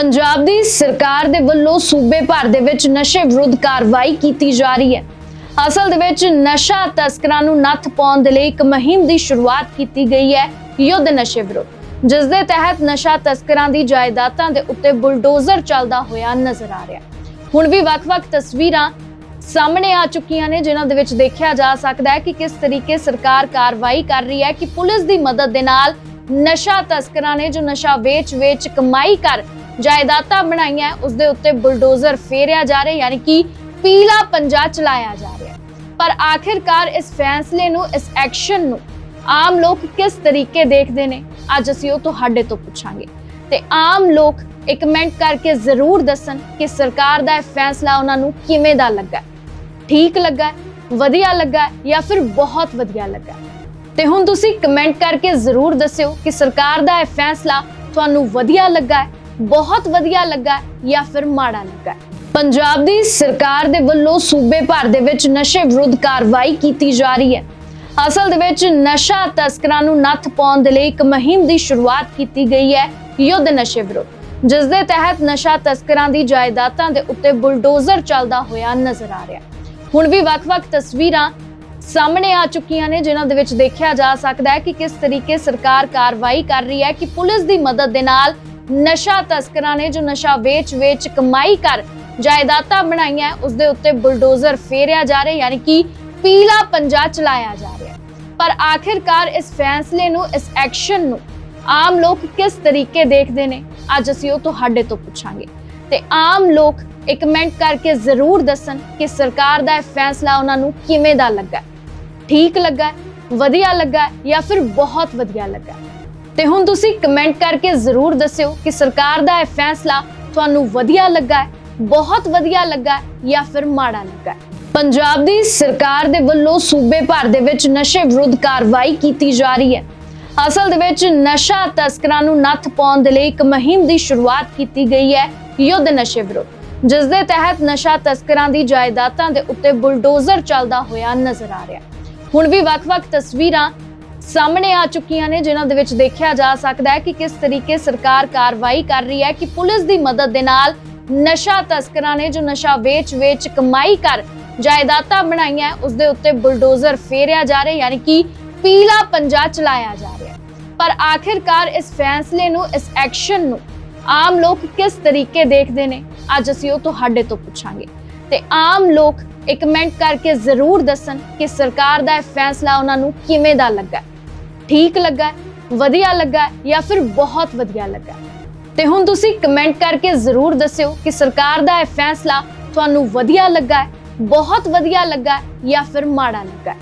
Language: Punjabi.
ਪੰਜਾਬ ਦੀ ਸਰਕਾਰ ਦੇ ਵੱਲੋਂ ਸੂਬੇ ਭਰ ਦੇ ਵਿੱਚ ਨਸ਼ੇ ਵਿਰੁੱਧ ਕਾਰਵਾਈ ਕੀਤੀ ਜਾ ਰਹੀ ਹੈ। ਅਸਲ ਦੇ ਵਿੱਚ ਨਸ਼ਾ ਤਸਕਰਾਂ ਨੂੰ ਨੱਥ ਪਾਉਣ ਦੇ ਲਈ ਇੱਕ ਮੁਹਿੰਮ ਦੀ ਸ਼ੁਰੂਆਤ ਕੀਤੀ ਗਈ ਹੈ ਯੁੱਧ ਨਸ਼ੇ ਵਿਰੁੱਧ, ਜਿਸ ਦੇ ਤਹਿਤ ਨਸ਼ਾ ਤਸਕਰਾਂ ਦੀ ਜਾਇਦਾਦਾਂ ਦੇ ਉੱਤੇ ਬੁਲਡੋਜ਼ਰ ਚੱਲਦਾ ਹੋਇਆ ਨਜ਼ਰ ਆ ਰਿਹਾ ਹੁਣ ਵੀ ਵੱਖ-ਵੱਖ ਤਸਵੀਰਾਂ ਸਾਹਮਣੇ ਆ ਚੁੱਕੀਆਂ ਨੇ, ਜਿਨ੍ਹਾਂ ਦੇ ਵਿੱਚ ਦੇਖਿਆ ਜਾ ਸਕਦਾ ਹੈ ਕਿ ਕਿਸ ਤਰੀਕੇ ਸਰਕਾਰ ਕਾਰਵਾਈ ਕਰ ਰਹੀ ਹੈ ਕਿ ਪੁਲਿਸ ਦੀ ਮਦਦ ਦੇ ਨਾਲ ਨਸ਼ਾ ਤਸਕਰਾਂ ਨੇ ਜੋ ਨਸ਼ਾ ਵੇਚ-ਵੇਚ ਕਮਾਈ ਕਰ ਜਾਇਦਾਦਾਂ ਬਣਾਈਆਂ ਉਸ ਦੇ ਉੱਤੇ ਬੁਲਡੋਜ਼ਰ ਫੇਰਿਆ ਜਾ ਰਿਹਾ, ਯਾਨੀ ਕਿ ਪੀਲਾ ਪੰਜਾ ਚਲਾਇਆ ਜਾ ਰਿਹਾ। ਪਰ ਆਖਿਰਕਾਰ ਇਸ ਫੈਸਲੇ ਨੂੰ, ਇਸ ਐਕਸ਼ਨ ਨੂੰ ਆਮ ਲੋਕ ਕਿਸ ਤਰੀਕੇ ਦੇਖਦੇ ਨੇ? ਅੱਜ ਅਸੀਂ ਉਹ ਤੁਹਾਡੇ ਤੋਂ ਪੁੱਛਾਂਗੇ। ਤੇ ਆਮ ਲੋਕ ਇੱਕ ਕਮੈਂਟ ਕਰਕੇ ਜ਼ਰੂਰ ਦੱਸਣ ਕਿ ਸਰਕਾਰ ਦਾ ਇਹ ਫੈਸਲਾ ਉਹਨਾਂ ਨੂੰ ਕਿਵੇਂ ਦਾ ਲੱਗਾ ਠੀਕ ਲੱਗਾ ਵਧੀਆ ਲੱਗਾ ਜਾਂ ਫਿਰ ਬਹੁਤ ਵਧੀਆ ਲੱਗਾ ਤੇ ਹੁਣ ਤੁਸੀਂ ਕਮੈਂਟ ਕਰਕੇ ਜ਼ਰੂਰ ਦੱਸਿਓ ਕਿ ਸਰਕਾਰ ਦਾ ਇਹ ਫੈਸਲਾ ਤੁਹਾਨੂੰ ਵਧੀਆ ਲੱਗਾ ਹੈ ਬਹੁਤ ਵਧੀਆ ਲੱਗਾ ਜਾਂ ਫਿਰ ਮਾੜਾ ਲੱਗਾ? ਪੰਜਾਬ ਦੀ ਸਰਕਾਰ ਦੇ ਵੱਲੋਂ ਸੂਬੇ ਭਰ ਦੇ ਵਿੱਚ ਨਸ਼ੇ ਵਿਰੁੱਧ ਕਾਰਵਾਈ ਕੀਤੀ ਜਾ ਰਹੀ ਹੈ। ਅਸਲ ਦੇ ਵਿੱਚ ਨਸ਼ਾ ਤਸਕਰਾਂ ਨੂੰ ਨੱਥ ਪਾਉਣ ਦੇ ਲਈ ਇੱਕ ਮੁਹਿੰਮ ਦੀ ਸ਼ੁਰੂਆਤ ਕੀਤੀ ਗਈ ਹੈ ਯੁੱਧ ਨਸ਼ੇ ਵਿਰੁੱਧ। ਜਿਸ ਦੇ ਤਹਿਤ ਨਸ਼ਾ ਤਸਕਰਾਂ ਦੀ ਜਾਇਦਾਦਾਂ ਦੇ ਉੱਤੇ ਬੁਲਡੋਜ਼ਰ ਚੱਲਦਾ ਹੋਇਆ ਨਜ਼ਰ ਆ ਰਿਹਾ। ਹੁਣ ਵੀ ਵੱਖ-ਵੱਖ ਤਸਵੀਰਾਂ ਸਾਹਮਣੇ ਆ ਚੁੱਕੀਆਂ ਨੇ, ਜਿਨ੍ਹਾਂ ਦੇ ਵਿੱਚ ਦੇਖਿਆ ਜਾ ਸਕਦਾ ਹੈ ਕਿ ਕਿਸ ਤਰੀਕੇ ਸਰਕਾਰ ਕਾਰਵਾਈ ਕਰ ਰਹੀ ਹੈ ਕਿ ਪੁਲਿਸ ਦੀ ਮਦਦ ਦੇ ਨਾਲ ਨਸ਼ਾ ਤਸਕਰਾਂ ਨੇ ਜੋ ਨਸ਼ਾ ਵੇਚ-ਵੇਚ ਕਮਾਈ ਕਰ ਜਾਇਦਾਦਾਂ ਬਣਾਈਆਂ ਉਸ ਦੇ ਉੱਤੇ ਬੁਲਡੋਜ਼ਰ ਫੇਰਿਆ ਜਾ ਰਿਹਾ, ਯਾਨੀ ਕਿ ਪੀਲਾ ਪੰਜਾ ਚਲਾਇਆ ਜਾ ਰਿਹਾ। ਪਰ ਆਖਿਰਕਾਰ ਇਸ ਫੈਸਲੇ ਨੂੰ, ਇਸ ਐਕਸ਼ਨ ਨੂੰ ਆਮ ਲੋਕ ਕਿਸ ਤਰੀਕੇ ਦੇਖਦੇ ਨੇ? ਅੱਜ ਅਸੀਂ ਉਹ ਤੁਹਾਡੇ ਤੋਂ ਪੁੱਛਾਂਗੇ। ਤੇ ਆਮ ਲੋਕ ਇੱਕ ਕਮੈਂਟ ਕਰਕੇ ਜ਼ਰੂਰ ਦੱਸਣ ਕਿ ਸਰਕਾਰ ਦਾ ਇਹ ਫੈਸਲਾ ਉਹਨਾਂ ਨੂੰ ਕਿਵੇਂ ਦਾ ਲੱਗਾ। ਠੀਕ ਲੱਗਾ, ਵਧੀਆ ਲੱਗਾ ਜਾਂ ਫਿਰ ਬਹੁਤ ਵਧੀਆ ਲੱਗਾ? ਤੇ ਹੁਣ ਤੁਸੀਂ ਕਮੈਂਟ ਕਰਕੇ ਜ਼ਰੂਰ ਦੱਸਿਓ ਕਿ ਸਰਕਾਰ ਦਾ ਇਹ ਫੈਸਲਾ ਤੁਹਾਨੂੰ ਵਧੀਆ ਲੱਗਾ ਬਹੁਤ ਵਧੀਆ ਲੱਗਾ ਜਾਂ ਫਿਰ ਮਾੜਾ ਲੱਗਾ ਪੰਜਾਬ ਦੀ ਸਰਕਾਰ ਦੇ ਵੱਲੋਂ ਸੂਬੇ ਭਰ ਦੇ ਵਿੱਚ ਨਸ਼ੇ ਵਿਰੁੱਧ ਕਾਰਵਾਈ ਕੀਤੀ ਜਾ ਰਹੀ ਹੈ। ਅਸਲ ਦੇ ਵਿੱਚ ਨਸ਼ਾ ਤਸਕਰਾਂ ਨੂੰ ਨੱਥ ਪਾਉਣ ਦੇ ਲਈ ਇੱਕ ਮੁਹਿੰਮ ਦੀ ਸ਼ੁਰੂਆਤ ਕੀਤੀ ਗਈ ਹੈ ਯੁੱਧ ਨਸ਼ੇ ਵਿਰੁੱਧ। ਜਿਸ ਦੇ ਤਹਿਤ ਨਸ਼ਾ ਤਸਕਰਾਂ ਦੀ ਜਾਇਦਾਦਾਂ ਦੇ ਉੱਤੇ ਬੁਲਡੋਜ਼ਰ ਚੱਲਦਾ ਹੋਇਆ ਨਜ਼ਰ ਆ ਰਿਹਾ ਹੁਣ ਵੀ ਵੱਖ-ਵੱਖ ਤਸਵੀਰਾਂ ਸਾਹਮਣੇ ਆ ਚੁੱਕੀਆਂ ਨੇ, ਜਿਨ੍ਹਾਂ ਦੇ ਵਿੱਚ ਦੇਖਿਆ ਜਾ ਸਕਦਾ ਹੈ ਕਿ ਕਿਸ ਤਰੀਕੇ ਸਰਕਾਰ ਕਾਰਵਾਈ ਕਰ ਰਹੀ ਹੈ ਕਿ ਪੁਲਿਸ ਦੀ ਮਦਦ ਦੇ ਨਾਲ ਨਸ਼ਾ ਤਸਕਰਾਂ ਨੇ ਜੋ ਨਸ਼ਾ ਵੇਚ-ਵੇਚ ਕਮਾਈ ਕਰ ਜਾਇਦਾਦਾਂ ਬਣਾਈਆਂ, ਉਸ ਦੇ ਉੱਤੇ ਬੁਲਡੋਜ਼ਰ ਫੇਰਿਆ ਜਾ ਰਿਹਾ, ਯਾਨੀ ਕਿ ਪੀਲਾ ਪੰਜਾ ਚਲਾਇਆ ਜਾ ਰਿਹਾ ਪਰ ਆਖਿਰਕਾਰ ਇਸ ਫੈਸਲੇ ਨੂੰ, ਇਸ ਐਕਸ਼ਨ ਨੂੰ ਆਮ ਲੋਕ ਕਿਸ ਤਰੀਕੇ ਦੇਖਦੇ ਨੇ? ਅੱਜ ਅਸੀਂ ਉਹ ਤੁਹਾਡੇ ਤੋਂ ਪੁੱਛਾਂਗੇ। ਤੇ ਆਮ ਲੋਕ ਇੱਕ ਕਮੈਂਟ ਕਰਕੇ ਜ਼ਰੂਰ ਦੱਸਣ ਕਿ ਸਰਕਾਰ ਦਾ ਇਹ ਫੈਸਲਾ ਉਹਨਾਂ ਨੂੰ ਕਿਵੇਂ ਦਾ ਲੱਗਾ। ਠੀਕ ਲੱਗਾ, ਵਧੀਆ ਲੱਗਾ ਜਾਂ ਫਿਰ ਬਹੁਤ ਵਧੀਆ ਲੱਗਾ? ਤੇ ਹੁਣ ਤੁਸੀਂ ਕਮੈਂਟ ਕਰਕੇ ਜ਼ਰੂਰ ਦੱਸਿਓ ਕਿ ਸਰਕਾਰ ਦਾ ਇਹ ਫੈਸਲਾ ਤੁਹਾਨੂੰ ਵਧੀਆ ਲੱਗਾ, ਬਹੁਤ ਵਧੀਆ ਲੱਗਾ ਜਾਂ ਫਿਰ ਮਾੜਾ ਲੱਗਾ।